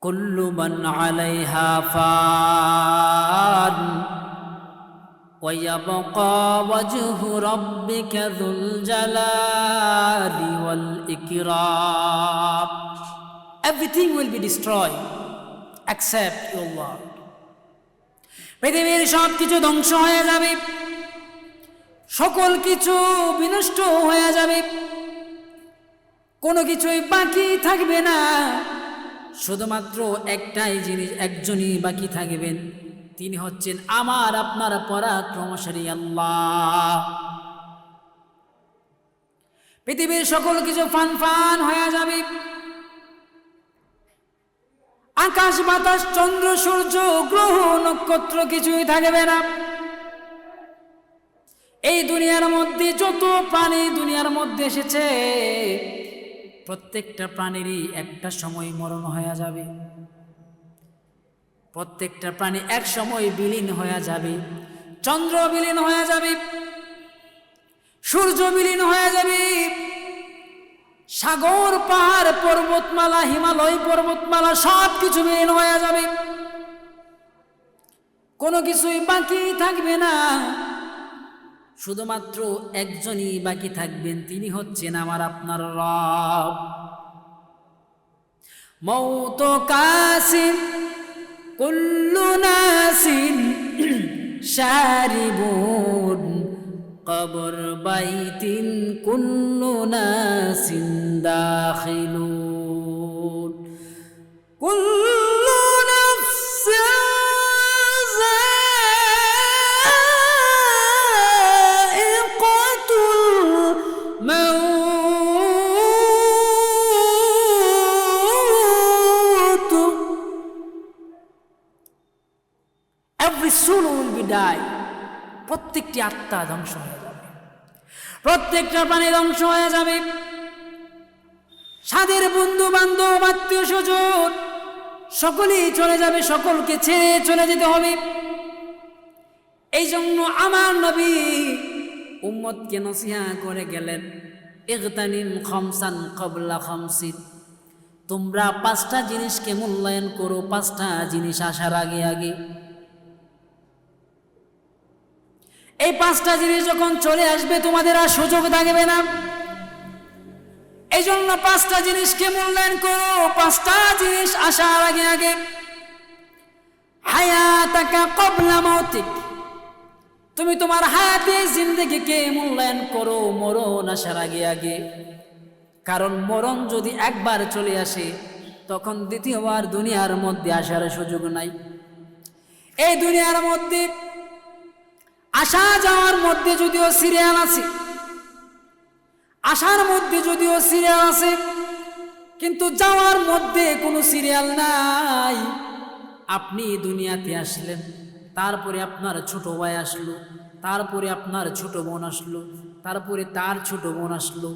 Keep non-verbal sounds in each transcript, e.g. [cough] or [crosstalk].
كل من عليها فان ويبقى وجه ربك ذو الجلال والإكرام Everything will be destroyed except your Lord. পৃথিবীর সব কিছু ধ্বংস হয়ে যাবে সকল কিছু বিনষ্ট হয়ে যাবে কোনো কিছুই বাকি থাকবে না শুধুমাত্র একটাই জিনিস, একজনই বাকি থাকবেন। তিনি হচ্ছেন আমার, আপনার পরাক্রমশালী আল্লাহ। পৃথিবীর সকল কিছু ফান ফান হয়ে যাবে। আকাশ, বাতাস, চন্দ্র, সূর্য, গ্রহ, নক্ষত্র কিছুই থাকবে না। এই দুনিয়ার মধ্যে যত প্রাণী দুনিয়ার মধ্যে এসেছে প্রত্যেকটা প্রাণীরই একটা সময় মরণ হয়ে যাবে। প্রত্যেকটা প্রাণী এক সময় বিলীন হয়ে যাবে। চন্দ্র বিলীন হয়ে যাবে। সূর্য বিলীন হয়ে যাবে। সাগর, পাহাড়, পর্বতমালা, হিমালয়, পর্বতমালা সব কিছু বিলীন হয়ে যাবে। কোনো কিছুই বাকি থাকবে না। শুধুমাত্র একজনই বাকি থাকবেন, তিনি হচ্ছেন আমার আপনার রব। মৌত কাসিম, কুল্লু নাসিন শারিবুন, কবর বাইতিন, কুল্লু নাসিন দাখিলুন। কুল্লু প্রত্যেকটি আত্মা ধ্বংস হয়ে যাবে। প্রত্যেকটা প্রাণী ধ্বংস হয়ে যাবে। সাদের বন্ধু, বান্ধব, আত্মীয় স্বজন, সকলেই চলে যাবে, সকলকে ছেড়ে চলে যেতে হবে। এই জন্য আমার নবী উম্মতকে নসিহা করে গেলেন, ইগতানিম খমসান কবলা খমসিন। তোমরা পাঁচটা জিনিসকে মূল্যায়ন করো, পাঁচটা জিনিস আসার আগে আগে। এই পাঁচটা জিনিস যখন চলে আসবে, তোমাদের আর সুযোগ থাকবে না। এই জন্য পাঁচটা জিনিসকে মূল্যায়ন করো। পাঁচটা জিনিস আসার আগে আগে। তুমি তোমার হায়াতে জিন্দগিকে মূল্যায়ন করো, মরণ আসার আগে আগে। কারণ মরণ যদি একবার চলে আসে, তখন দ্বিতীয়বার দুনিয়ার মধ্যে আসার সুযোগ নাই। এই দুনিয়ার মধ্যে আসা যাওয়ার মধ্যে যদিও সিরিয়াল আছে আসার মধ্যে যদিও সিরিয়াল আছে, কিন্তু যাওয়ার মধ্যে কোনো সিরিয়াল নাই। আপনি দুনিয়াতে আসলেন, তারপরে আপনার ছোট ভাই আসলো, তারপরে আপনার ছোট বোন আসলো, তারপরে তার ছোট বোন আসলো,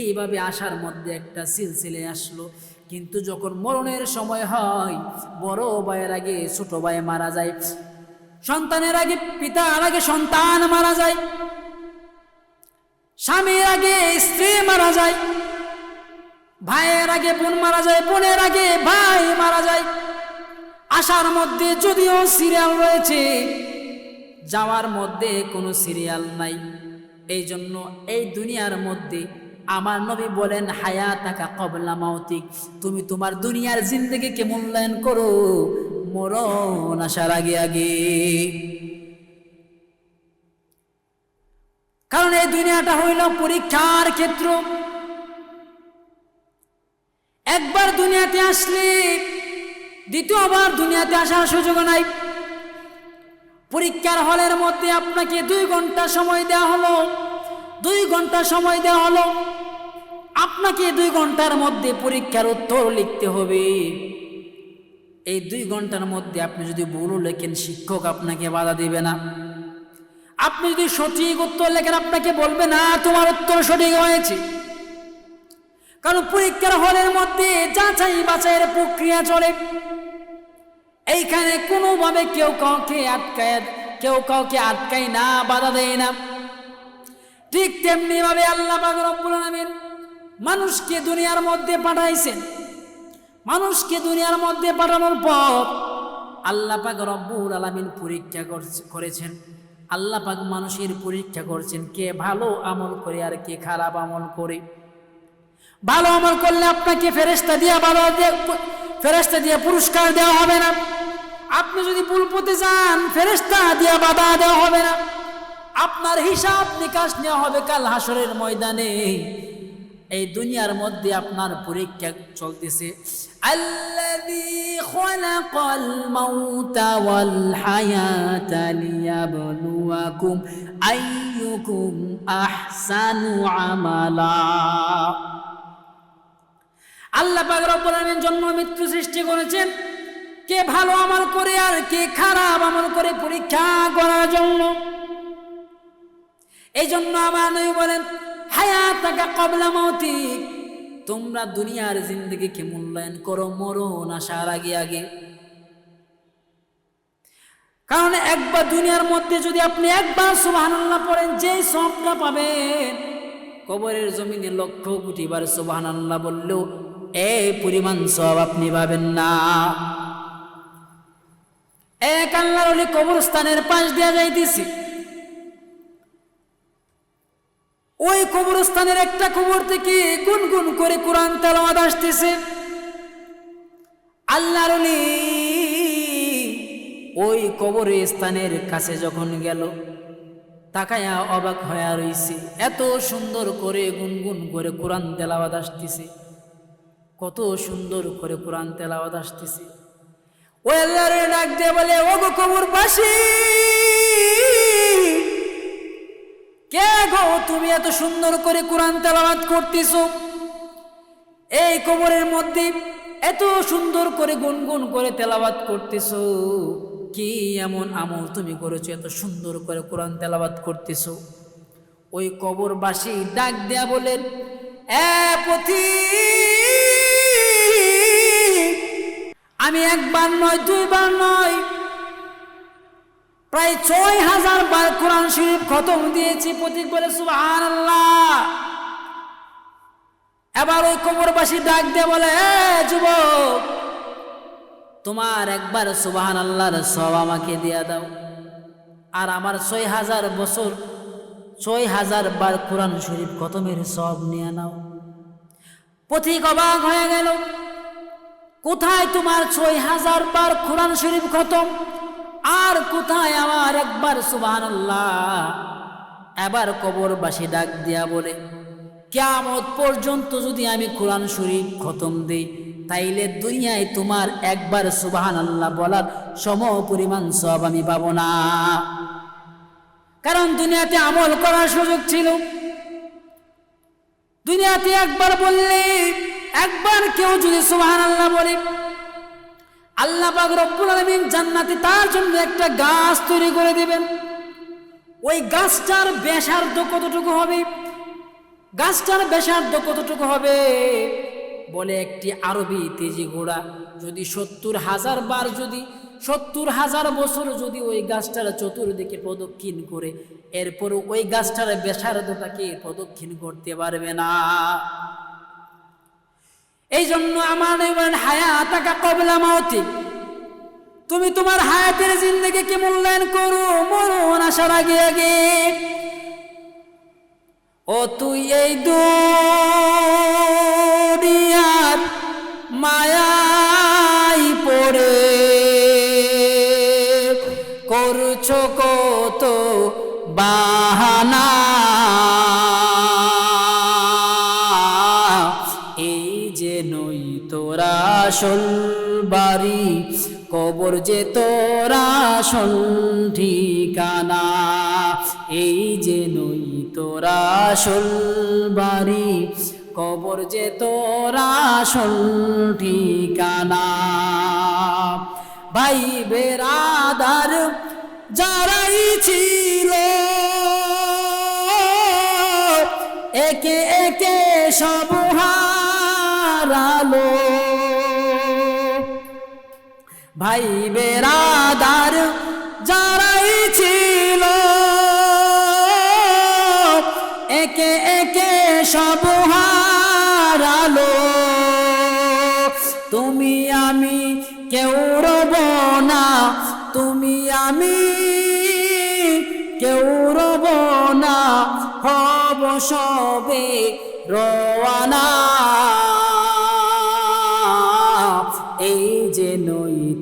এইভাবে আসার মধ্যে একটা সিলসিলে আসলো। কিন্তু যখন মরণের সময় হয়, বড় ভাইয়ের আগে ছোট ভাই মারা যায় সন্তানের আগে, পিতার আগে সন্তান মারা যায়। স্বামীর আগে স্ত্রী মারা যায়। ভাইয়ের আগে বোন মারা যায়, বোনের আগে ভাই মারা যায়। আসার মধ্যে যদিও সিরিয়াল রয়েছে, যাওয়ার মধ্যে কোনো সিরিয়াল নাই। এই জন্য এই দুনিয়ার মধ্যে আমার নবী বলেন হায়া টাকা কবলা মাওতিক তুমি তোমার দুনিয়ার জিন্দগিকে মূল্যায়ন করো। মরণ আসার আগে আগে। কারণ এই দুনিয়াটা হইল পরীক্ষার ক্ষেত্র। একবার দুনিয়াতে আসলে, দ্বিতীয়বার দুনিয়াতে আসার সুযোগ নাই। পরীক্ষার হলের মধ্যে আপনাকে দুই ঘণ্টা সময় দেওয়া হলো, দুই ঘণ্টা সময় দেওয়া হলো। আপনাকে দুই ঘণ্টার মধ্যে পরীক্ষার উত্তর লিখতে হবে। এই দুই ঘণ্টার মধ্যে আপনি যদি ভুল লেখেন, শিক্ষক আপনাকে বাধা দেবে না। আপনি যদি সঠিক উত্তর লেখেন, আপনাকে বলবে, না, তোমার উত্তর সঠিক হয়েছে। কারণ পরীক্ষার হলের মধ্যে যাচাই বাছাইয়ের প্রক্রিয়া চলে। এইখানে কোনোভাবে কেউ কাউকে আটকায়, কেউ কাউকে আটকায় না, বাধা দেয় না। ঠিক তেমনি ভাবে আল্লাহ রব্বুল আলামিন মানুষকে দুনিয়ার মধ্যে পাঠাইছেন। মানুষকে দুনিয়ার মধ্যে পাঠানোর পর আল্লাহ পাক রব্বুল আলামিন পরীক্ষা করছে- করেছেন। আল্লাহ পাক মানুষের পরীক্ষা করছেন, কে ভালো আমল করে আর কে খারাপ আমল করে। ভালো আমল করলে আপনাকে ফেরেস্তা দিয়ে ভালো ফেরেস্তা দিয়ে পুরস্কার দেওয়া হবে না। আপনি যদি ভুল পথে যান ফেরেস্তা দিয়ে বাধা দেওয়া হবে না। আপনার হিসাব নিকাশ নেওয়া হবে কাল হাসরের ময়দানে। এই দুনিয়ার মধ্যে আপনার পরীক্ষা চলতেছে। খালাকাল মাউতা ওয়াল হায়াতা লিয়াবলুয়াকুম আইয়ুকুম আহসানু আমালা আল্লাহ পাক রব্বুল আলামিন জন্ম মৃত্যু সৃষ্টি করেছেন। কে ভালো আমল করে আর কে খারাপ আমল করে পরীক্ষা করার জন্য। এই জন্য আমার নবী বলেন হায়াত টাকা কবলা মৌতি তোমরা দুনিয়ার জিন্দগিকে মূল্যায়ন করো, মরণ আসার আগে আগে। কারণ একবার দুনিয়ার মধ্যে যদি আপনি একবার সুবহানাল্লাহ পড়েন যে সবটা পাবেন, কবরের জমিনে লক্ষ কোটি বার সুবহানাল্লাহ বললেও এই পরিমাণ সব আপনি পাবেন না। এক আল্লাহর কবরস্থানের পাশ দিয়া যাইতেছি। ওই কবরস্থানের একটা কবর থেকে গুনগুন করে কোরআন তেলাওয়াত আসতেছে। আল্লাহর ওই কবর স্থানের কাছে যখন গেল, তাকায়া অবাক হয়ে রইছে। এত সুন্দর করে গুনগুন করে কোরআন তেলাওয়াত আসতেছে। কত সুন্দর করে কোরআন তেলাওয়াত আসতেছে। ওই আল্লাহর ডাক দিয়ে বলে ও গো কবর পাশি কে গো তুমি এত সুন্দর করে কোরআন তেলাওয়াত করতেছো? এই কবরের মধ্যে এত সুন্দর করে গুনগুন করে তেলাওয়াত করতেছ? কি এমন আমল তুমি করেছ এত সুন্দর করে কোরআন তেলাওয়াত করতেছো? ওই কবরবাসী ডাক দেয়া বলেন আমি একবার নয়, দুইবার নয় প্রায় ছয় হাজার বার কোরআন শরীফ খতম দিয়েছি, প্রতীক বলে সুবাহ এবার ওই কোমরবাসী ডাক দিয়ে বলে যুবক, তোমার একবার সুবাহান আল্লাহর সব আমাকে দিয়া দাও। আর আমার ছয় হাজার বছর, ছয় হাজার বার কোরআন শরীফ খতমের সব নিয়ে নাও। পথিক অবাক হয়ে গেল, কোথায় তোমার ছয় হাজার বার কোরআন শরীফ খতম? আর কোথায় আমার একবার আল্লাহ এবার কবরবাসী ডাক দিয়া বলে, কেয়ামত পর্যন্ত যদি আমি কোরআন শরীফ খতম দিই, তাইলে দুনিয়ায় তোমার একবার সুবাহান আল্লাহ বলার সম পরিমাণ সব আমি পাব না। কারণ দুনিয়াতে আমল করার সুযোগ ছিল। দুনিয়াতে একবার বললে, একবার কেউ যদি সুবাহান আল্লাহ বলে আল্লাহ পাক রব্বুল জান্নাতে তার জন্য একটা গাছ তৈরি করে দেবেন। ওই গাছটার ব্যাসার্ধ কতটুকু হবে? গাছটার ব্যাসার্ধ কতটুকু হবে? বলে একটি আরবি তেজি ঘোড়া। যদি সত্তর হাজার বার যদি, সত্তর হাজার বছর যদি ওই গাছটার চতুর্দিকে প্রদক্ষিণ করে এরপর ওই গাছটার ব্যাসার্ধটাকে প্রদক্ষিণ করতে পারবে না। এই জন্য আমার বলেন হায়া টাকা কবলা মাওতি তুমি তোমার হায়াতের জিন্দগিকে মূল্যায়ন করো? মরণ আসার আগে আগে। ও তুই এই দুনিয়ার মায়াই আসল বাড়ি, কবর যে তোরা আসল ঠিকানা। এই যে নই তোরা আসল বাড়ি, কবর যে তোরা আসল ঠিকানা। ভাই বেরাদার যারাই ছিল, একে একে সব হারালো। ভাই বেরাদার যারাই ছিল, একে একে সব হারালো তুমি কেউ রব না, তুমি আমি কেউ রব না, হব সবে রওয়ানা।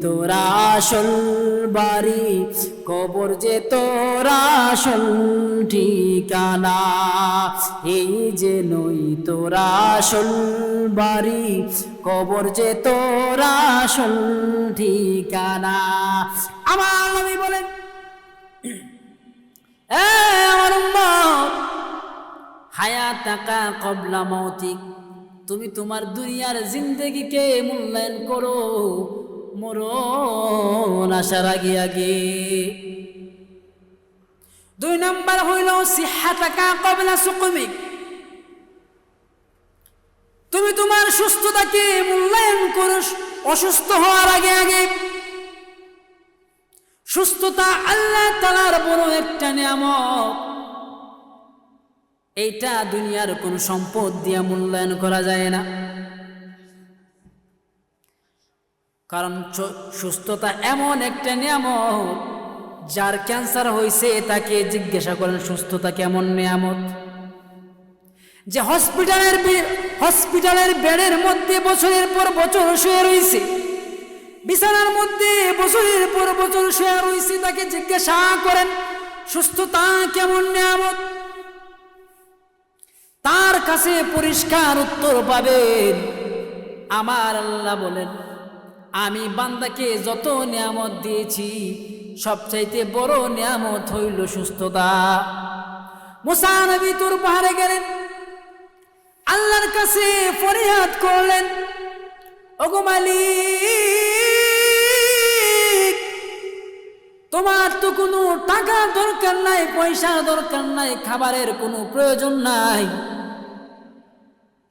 তোরা বাড়ি, কবর যে তোরা আসল ঠিকানা। এই যে নই তোরা আসল বাড়ি, কবর যে তোরা আসল ঠিকানা। আমার নবী বলেন হায়াত টাকা কবলা মৌতিক, তুমি তোমার দুনিয়ার জিন্দগিকে মূল্যায়ন করো। মরণ আসার আগে আগে। দুই নম্বর হইল সিহা টাকা কবলা সুকুমিক তুমি তোমার সুস্থতাকে মূল্যায়ন করো, অসুস্থ হওয়ার আগে আগে। সুস্থতা আল্লাহ তালার বড় একটা নিয়ামত। এইটা দুনিয়ার কোন সম্পদ দিয়া মূল্যায়ন করা যায় না। কারণ সুস্থতা এমন একটা নিয়ামত, যার ক্যান্সার হয়েছে তাকে জিজ্ঞাসা করেন, সুস্থতা কেমন নিয়ামত? যে হসপিটালের হসপিটালের বেডের মধ্যে বছরের পর বছর শুয়ে রয়েছে বিছানার মধ্যে বছরের পর বছর শুয়ে রয়েছে তাকে জিজ্ঞাসা করেন, সুস্থতা কেমন নিয়ামত? তার কাছে পরিষ্কার উত্তর পাবেন, আমার আল্লাহ বলেন আমি বান্দাকে যত নিয়ামত দিয়েছি, সবচাইতে বড় নিয়ামত হইল সুস্থতা। মুসা নবী তোর পাহাড়ে গেলেন, আল্লাহর কাছে ফরিয়াদ করলেন, ওগো মালিক, তোমার তো কোনো টাকা দরকার নাই পয়সা দরকার নাই, খাবারের কোনো প্রয়োজন নাই।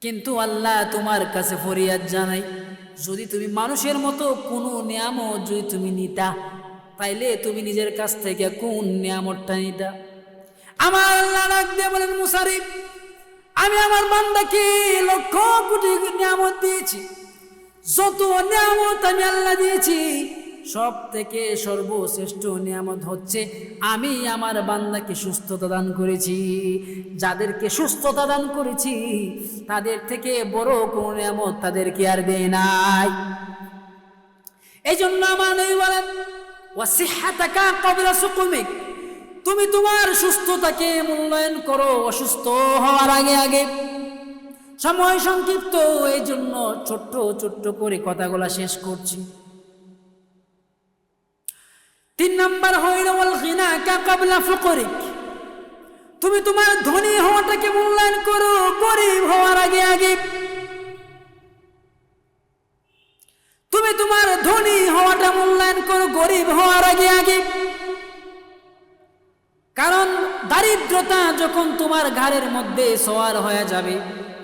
কিন্তু আল্লাহ তোমার কাছে ফরিয়াদ জানাই যদি তুমি মানুষের মতো কোনো নিয়ামত যদি তুমি নিতা, তাইলে তুমি নিজের কাছ থেকে কোন নিয়ামতটা নিতা? আমার আল্লাহ ডাক বলেন, মুসারিফ, আমি আমার বান্দাকে লক্ষ কোটি নিয়ামত দিয়েছি। যত নিয়ামত আমি আল্লাহ দিয়েছি সব থেকে সর্বশ্রেষ্ঠ নিয়ামত হচ্ছে, আমি আমার বান্দাকে সুস্থতা দান করেছি। যাদেরকে সুস্থতা দান করেছি, তাদের থেকে বড় কোনো নিয়ামত তাদেরকে আর দেয় নাই। এই জন্য আমার নবী বলেন, ওয়াসিহাতাকা কবলা সুকুমিক, তুমি তোমার সুস্থতাকে মূল্যায়ন করো, অসুস্থ হওয়ার আগে আগে। সময় সংক্ষিপ্ত এই জন্য ছোট্ট ছোট্ট করে কথাগুলা শেষ করছি। তিন নম্বর হইল, ওয়াল গিনাকা ক্বাবলা ফুকরিক। তুমি তোমার ধনী হওয়াটাকে মূল্যায়ন করো, গরিব হওয়ার আগে আগে। তুমি তোমার ধনী হওয়াটা মূল্যায়ন করো, গরিব হওয়ার আগে আগে। কারণ দারিদ্রতা যখন তোমার ঘাড়ের মধ্যে সওয়ার হয়ে যাবে,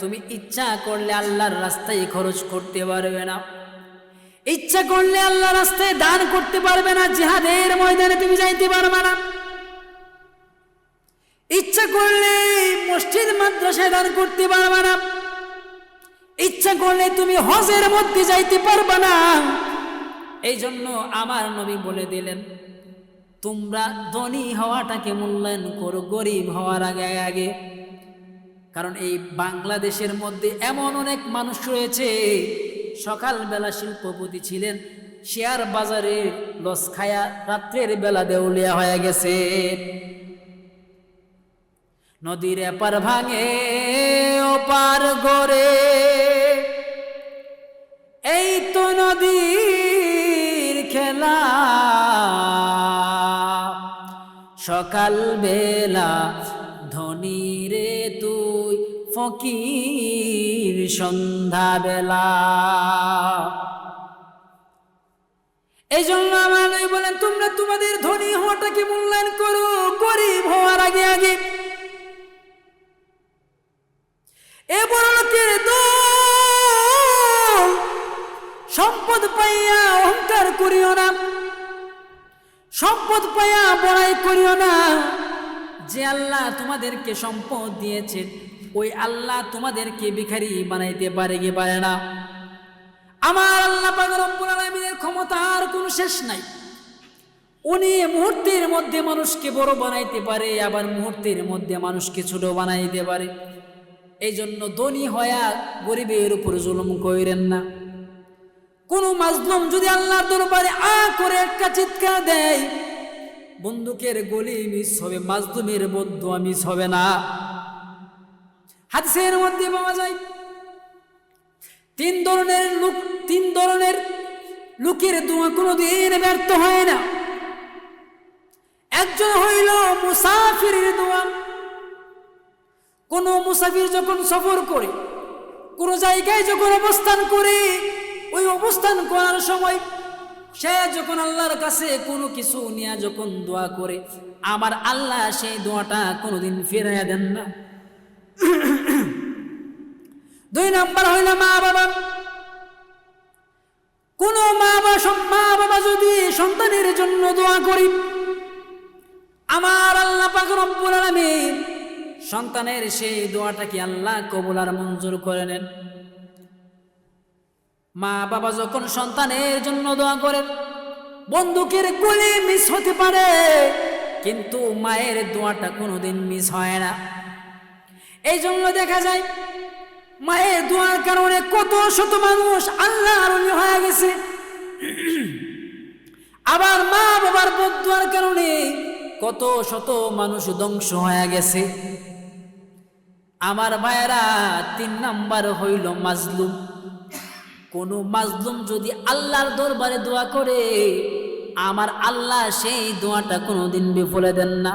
তুমি ইচ্ছা করলে আল্লাহর রাস্তায় খরচ করতে পারবে না। ইচ্ছা করলে আল্লাহ রাস্তায় দান করতে পারবে না, জিহাদের ময়দানে তুমি যাইতে পারবে না। ইচ্ছা করলে মসজিদ, মাদ্রাসায় দান করতে পারবে না। ইচ্ছা করলে তুমি হজের মধ্যে যাইতে পারবে না। এই জন্য আমার নবী বলে দিলেন, তোমরা ধনী হওয়াটাকে মূল্যায়ন করো, গরিব হওয়ার আগে আগে। কারণ এই বাংলাদেশের মধ্যে এমন অনেক মানুষ রয়েছে সকালবেলা শিল্পপতি ছিলেন, শেয়ার বাজারে লস খায়া রাত্রের বেলা দেউলিয়া হয়ে গেছে। নদীর এপার ভাঙে, ওপার গড়ে। এই তো নদীর খেলা। সকাল বেলা ফকির সন্ধ্যা বেলা। এই জন্য আমার বলেন, তোমরা তোমাদের ধনী হওয়াটাকে মূল্যায়ন করো, গরিব হওয়ার আগে আগে। এ বড় লোকের সম্পদ পাইয়া অহংকার করিও না। সম্পদ পাইয়া বড়াই করিও না। যে আল্লাহ তোমাদেরকে সম্পদ দিয়েছেন ওই আল্লাহ তোমাদেরকে ভিখারি বানাইতে পারে কি পারে না? আমার আল্লাহ আলামিনের ক্ষমতার কোনো শেষ নাই। উনি মুহূর্তের মধ্যে মানুষকে বড় বানাইতে পারে, আবার মুহূর্তের মধ্যে মানুষকে ছোট বানাইতে পারে। এই জন্য ধনী হয়া গরিবের উপর জুলুম কইরেন না। কোন মাজলুম যদি আল্লাহর দরবারে আ করে একটা চিৎকার দেয়, বন্দুকের গলি মিস হবে, মাজলুমের বদ্ধ মিস হবে না। হাদিসের মধ্যে পাওয়া যায়, তিন ধরনের লোক, তিন ধরনের লোকের দোয়া কোনোদিন ব্যর্থ হয় না। একজন হইল মুসাফিরের দোয়া। কোন মুসাফির যখন সফর করে, কোন জায়গায় যখন অবস্থান করে, ওই অবস্থান করার সময় সে যখন আল্লাহর কাছে কোনো কিছু নিয়ে যখন দোয়া করে, আমার আল্লাহ সেই দোয়াটা কোনোদিন ফিরাইয়া দেন না। [coughs] দুই নাম্বার হইল মা বাবা। কোন মা বা মা বাবা যদি সন্তানের জন্য দোয়া করি, আমার আল্লাহ পাক রব্বুল সন্তানের সেই দোয়াটাকে আল্লাহ কবুল আর মঞ্জুর করে নেন। মা বাবা যখন সন্তানের জন্য দোয়া করেন, বন্দুকের গুলি মিস হতে পারে, কিন্তু মায়ের দোয়াটা কোনোদিন মিস হয় না। এই জন্য দেখা যায় মায়ের দোয়ার কারণে কত শত মানুষ আল্লাহ হয়ে গেছে। আবার মা বাবার বদুয়ার কারণে কত শত মানুষ ধ্বংস হয়ে গেছে। আমার ভাইয়েরা তিন নাম্বার হইল মাজলুম। কোন মাজলুম যদি আল্লাহর দরবারে দোয়া করে, আমার আল্লাহ সেই দোয়াটা কোনোদিন বিফলে দেন না।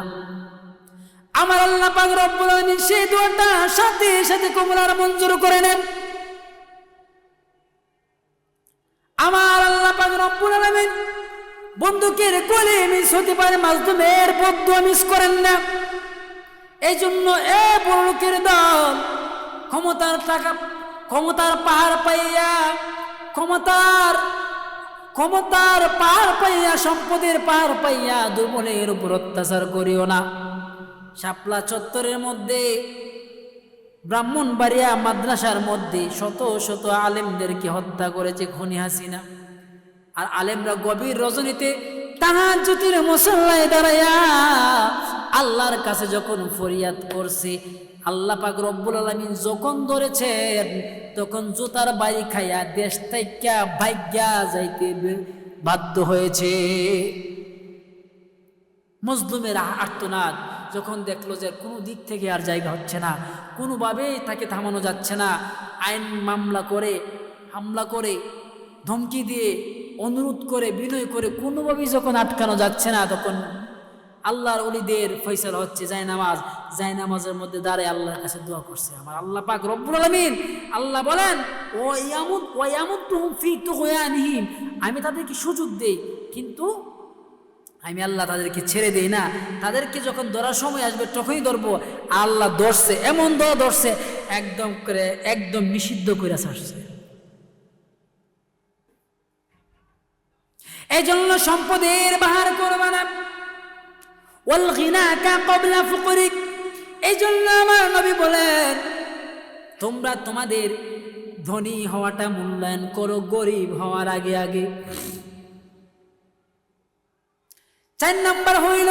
আমার আল্লাহ পাক রব্বুল আলামিন সেই দোয়াটা সাথে সাথে কবুলার মঞ্জুর করে নেন। আমার আল্লাহ পাক রব্বুল আলামিন বন্দুকের কোলে মিস হতে পারে মাজলুমের বদ্ধ মিস করেন না। এই জন্য এ বড় দল, ক্ষমতার টাকা, ক্ষমতার পাহাড় পাইয়া, ক্ষমতার ক্ষমতার পাহাড় পাইয়া, সম্পদের পাহাড় পাইয়া দুর্বলের উপর অত্যাচার করিও না। শাপলা চত্বরের মধ্যে, ব্রাহ্মণবাড়িয়া মাদ্রাসার মধ্যে শত শত আলেমদেরকে হত্যা করেছে খনি হাসিনা। আর আলেমরা গভীর রজনীতে তাহার জ্যোতির মশল্লায় দাঁড়াইয়া আল্লাহর কাছে যখন ফরিয়াদ করছে, আল্লাহ পাক রব্বুল আলমিন যখন ধরেছেন, তখন জুতার বাড়ি খাইয়া দেশ থেকে ভাগ্যা যাইতে বাধ্য হয়েছে। মজলুমের আর্তনাদ যখন দেখল যে কোনো দিক থেকে আর জায়গা হচ্ছে না, কোনোভাবেই তাকে থামানো যাচ্ছে না। আইন মামলা করে, হামলা করে, ধমকি দিয়ে, অনুরোধ করে, বিনয় করে কোনোভাবেই যখন আটকানো যাচ্ছে না, তখন আল্লাহর অলিদের ফৈসল হচ্ছে জায় নামাজ জায় নামাজের মধ্যে দাঁড়ায় আল্লাহর কাছে দোয়া করছে। আমার আল্লাহ পাক রব্বুল আলমিন আল্লাহ বলেন, ও ইয়ামুদ ও ইয়ামুদ ফি তুহয়ানিহিম আমি তাদেরকে সুযোগ দেই, কিন্তু আমি আল্লাহ তাদেরকে ছেড়ে দিই না। তাদেরকে যখন ধরার সময় আসবে, তখনই ধরবো। আল্লাহ ধরছে, এমন দোয়া ধরছে, একদম করে, একদম নিষিদ্ধ করে ছাড়ছে। এই জন্য সম্পদের বাহার করবা না। ওয়াল ক্বাবলা ফুকরিক। এই জন্য আমার নবী বলেন, তোমরা তোমাদের ধনী হওয়াটা মূল্যায়ন করো, গরিব হওয়ার আগে আগে। চার নাম্বার হইল,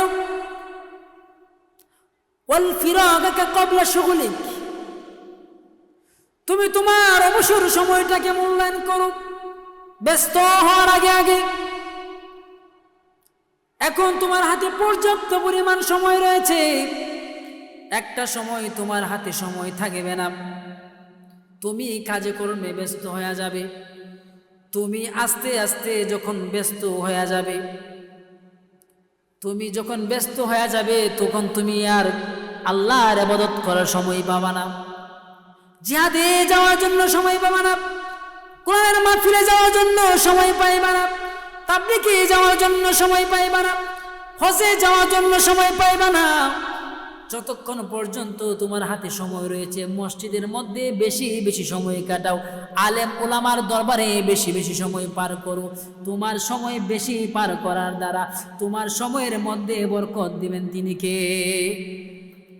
ওয়াল ফিরাগাকা ক্বাবলা শুগলিক। তুমি তোমার অবসর সময়টাকে মূল্যায়ন করো, ব্যস্ত হওয়ার আগে আগে। এখন তোমার হাতে পর্যাপ্ত পরিমাণ সময় রয়েছে। একটা সময় তোমার হাতে সময় থাকবে না। তুমি কাজে কর্মে ব্যস্ত হয়ে যাবে। তুমি আস্তে আস্তে যখন ব্যস্ত হয়ে যাবে তুমি যখন ব্যস্ত হয়ে যাবে, তখন তুমি আর আল্লাহর আবাদত করার সময় পাবা না। জিহাদে যাওয়ার জন্য সময় পাবা না। কোরআনের মাহফিলে যাওয়ার জন্য সময় পাইবা না। তাবলিকে যাওয়ার জন্য সময় পাইবা না। হজে যাওয়ার জন্য সময় পাইবা না। যতক্ষণ পর্যন্ত তোমার হাতে সময় রয়েছে, মসজিদের মধ্যে বেশি বেশি সময় কাটাও। আলেম ওলামার দরবারে বেশি বেশি সময় পার করো। তোমার সময় বেশি পার করার দ্বারা তোমার সময়ের মধ্যে বরকত দিবেন তিনি কে?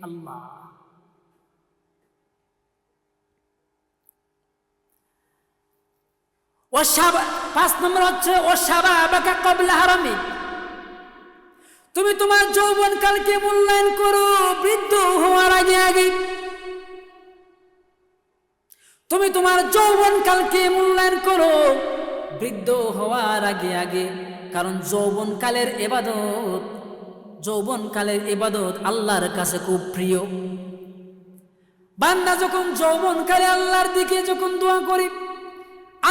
আল্লাহ। পাঁচ নম্বর হচ্ছে, ও সাবা আবাকা কবলা হারামি। তুমি তোমার যৌবন কালকে মূল্যায়ন করো, বৃদ্ধ হওয়ার আগে আগে। তুমি তোমার যৌবন কালকে মূল্যায়ন করো, বৃদ্ধ হওয়ার আগে আগে। কারণ যৌবন কালের এবাদত যৌবন কালের এবাদত আল্লাহর কাছে খুব প্রিয়। বান্দা যখন যৌবন কালে আল্লাহর দিকে যখন দোয়া করি,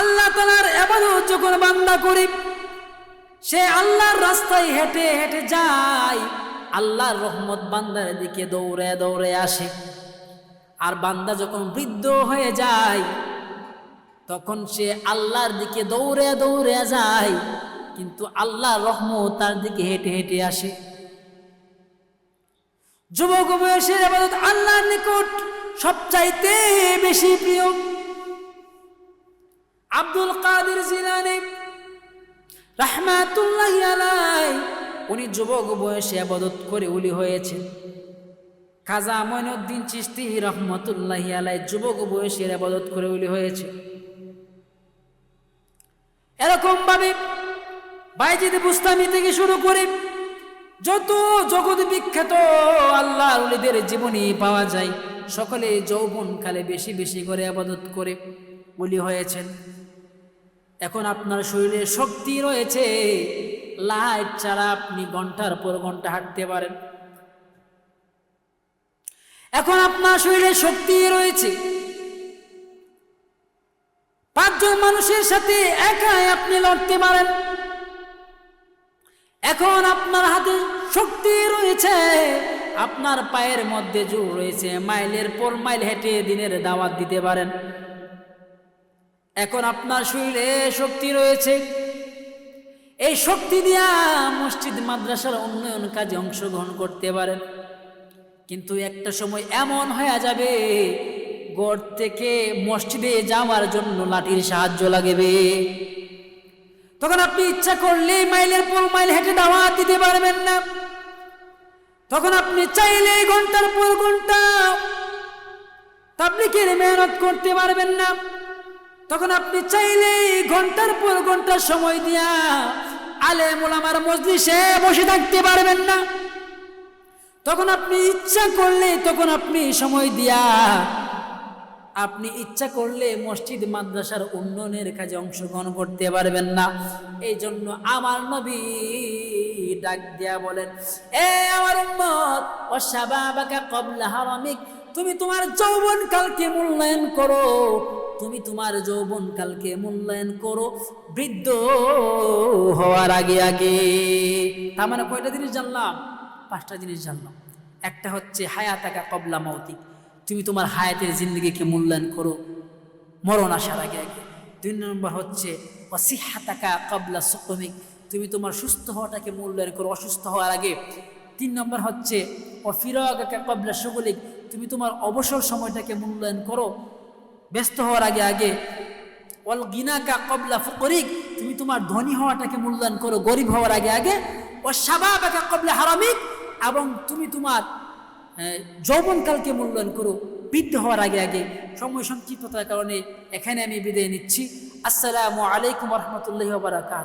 আল্লাহ তালার এবাদত যখন বান্দা করি সে আল্লাহর রাস্তায় হেঁটে হেঁটে যায়, আল্লাহর রহমত বান্দার দিকে দৌড়ে দৌড়ে আসে। আর বান্দা যখন বৃদ্ধ হয়ে যায়, তখন সে আল্লাহর দিকে দৌড়ে দৌড়ে যায়, কিন্তু আল্লাহর রহমত তার দিকে হেঁটে হেঁটে আসে। যুবক বয়সের আবাদত আল্লাহর নিকট সবচাইতে বেশি প্রিয়। আব্দুল কাদের জিলানি রাহমাতুল্লাহ আলাই উনি যুবক বয়সে আবাদত করে উলি হয়েছেন। খাজা মঈনুদ্দিন চিস্তি রহমতুল্লাহ আলাই যুবক বয়সের আবাদত করে উলি হয়েছে। এরকম ভাবে বাইজিদ বুস্তামি থেকে শুরু করে যত জগৎ বিখ্যাত আল্লাহ উলিদের জীবনী পাওয়া যায়, সকলে যৌবন কালে বেশি বেশি করে আবাদত করে বলি হয়েছেন। এখন আপনার শরীরে শক্তি রয়েছে। লাইট ছাড়া আপনি ঘণ্টার পর ঘণ্টা হাঁটতে পারেন। এখন আপনার শরীরে শক্তি রয়েছে। পাঁচজন মানুষের সাথে একাই আপনি লড়তে পারেন। এখন আপনার হাতে শক্তি রয়েছে। আপনার পায়ের মধ্যে জোর রয়েছে। মাইলের পর মাইল হেঁটে দিনের দাওয়াত দিতে পারেন। এখন আপনার শরীরে শক্তি রয়েছে। এই শক্তি দিয়া মসজিদ, মাদ্রাসার উন্নয়ন কাজে অংশগ্রহণ করতে পারেন। কিন্তু একটা সময় এমন হয়ে যাবে গড় থেকে মসজিদে যাওয়ার জন্য লাঠির সাহায্য লাগবে। তখন আপনি ইচ্ছা করলেই মাইলের পর মাইল হেঁটে দাওয়াত দিতে পারবেন না। তখন আপনি চাইলেই ঘণ্টার পর ঘণ্টা তাবলিকের মেহনত করতে পারবেন না। তখন আপনি চাইলেই ঘণ্টার পর ঘণ্টা সময় দিয়া আলে মোলামার মজলিসে বসে থাকতে পারবেন না। তখন আপনি ইচ্ছা করলে, তখন আপনি সময় দিয়া আপনি ইচ্ছা করলে মসজিদ, মাদ্রাসার উন্নয়নের কাজে অংশগ্রহণ করতে পারবেন না। এই জন্য আমার নবী ডাক দিয়া বলেন, এ আমার উম্মত অসাবাবাকা কবলা হারামিক, তুমি তোমার যৌবন কালকে মূল্যায়ন করো। তুমি তোমার যৌবন কালকে মূল্যায়ন করো, বৃদ্ধ হওয়ার আগে আগে। তার মানে কয়টা জিনিস জানলাম? পাঁচটা জিনিস জানলাম। একটা হচ্ছে হায়াতাকা কবলা মৌতিক তুমি তোমার হায়াতের জিন্দগিকে মূল্যায়ন করো, মরণ আসার আগে আগে। দুই নম্বর হচ্ছে অসিহাতাকা কবলা সুকমিক। তুমি তোমার সুস্থ হওয়াটাকে মূল্যায়ন করো, অসুস্থ হওয়ার আগে। তিন নম্বর হচ্ছে অফিরাকা কবলা সুগলিক। তুমি তোমার অবসর সময়টাকে মূল্যায়ন করো ব্যস্ত হওয়ার আগে আগে অল গিনাকা কবলা ফকরিক তুমি তোমার ধনী হওয়াটাকে মূল্যায়ন করো, গরিব হওয়ার আগে আগে ও সাবাবাকা কবলা হারামিক এবং তুমি তোমার যৌবনকালকে মূল্যায়ন করো, বৃদ্ধ হওয়ার আগে আগে, সময় সংক্ষিপ্ততার কারণে এখানে আমি বিদায় নিচ্ছি। আসসালামু আলাইকুম রহমতুল্লাহ বারাকাত